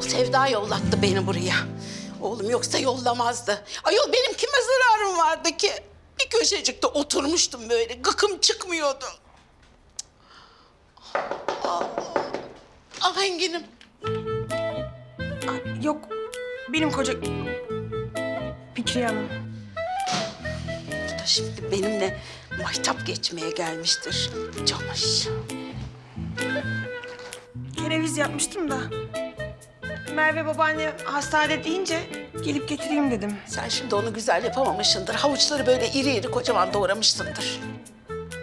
O Sevda yollattı beni buraya. Oğlum yoksa yollamazdı. Ayol benim kime zararım vardı ki? Bir köşecikte oturmuştum böyle. Gıkım çıkmıyordu. Ah Engin'im. Yok benim koca... Fikriye Hanım. Bu da şimdi benimle mahtap geçmeye gelmiştir. Camış. Kereviz yapmıştım da. Merve babaanne hastanede deyince gelip getireyim dedim. Sen şimdi onu güzel yapamamışsındır. Havuçları böyle iri iri kocaman doğramışsındır.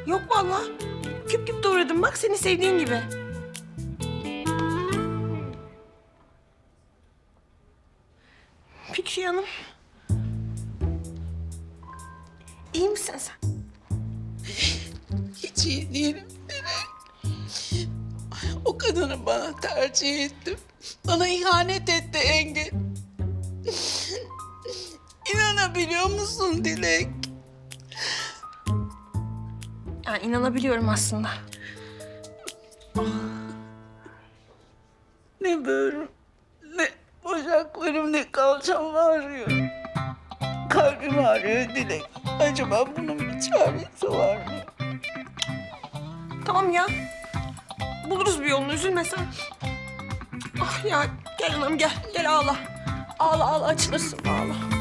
Yok vallahi. Küp küp doğradım bak seni sevdiğin gibi. Fikriye Hanım. İyi misin sen? Hiç iyi değilim. Kadını bana tercih ettim. Bana ihanet etti Engin. İnanabiliyor musun Dilek? Yani inanabiliyorum aslında. Ne böğrüm, ne bacaklarım, ne kalçam ağrıyor. Kalbim ağrıyor Dilek. Acaba bunun bir çaresi var mı? Tamam ya. Buluruz bir yolunu üzülme sen. Ah ya gel hanım gel. Gel ağla. Ağla ağla açılırsın ağla.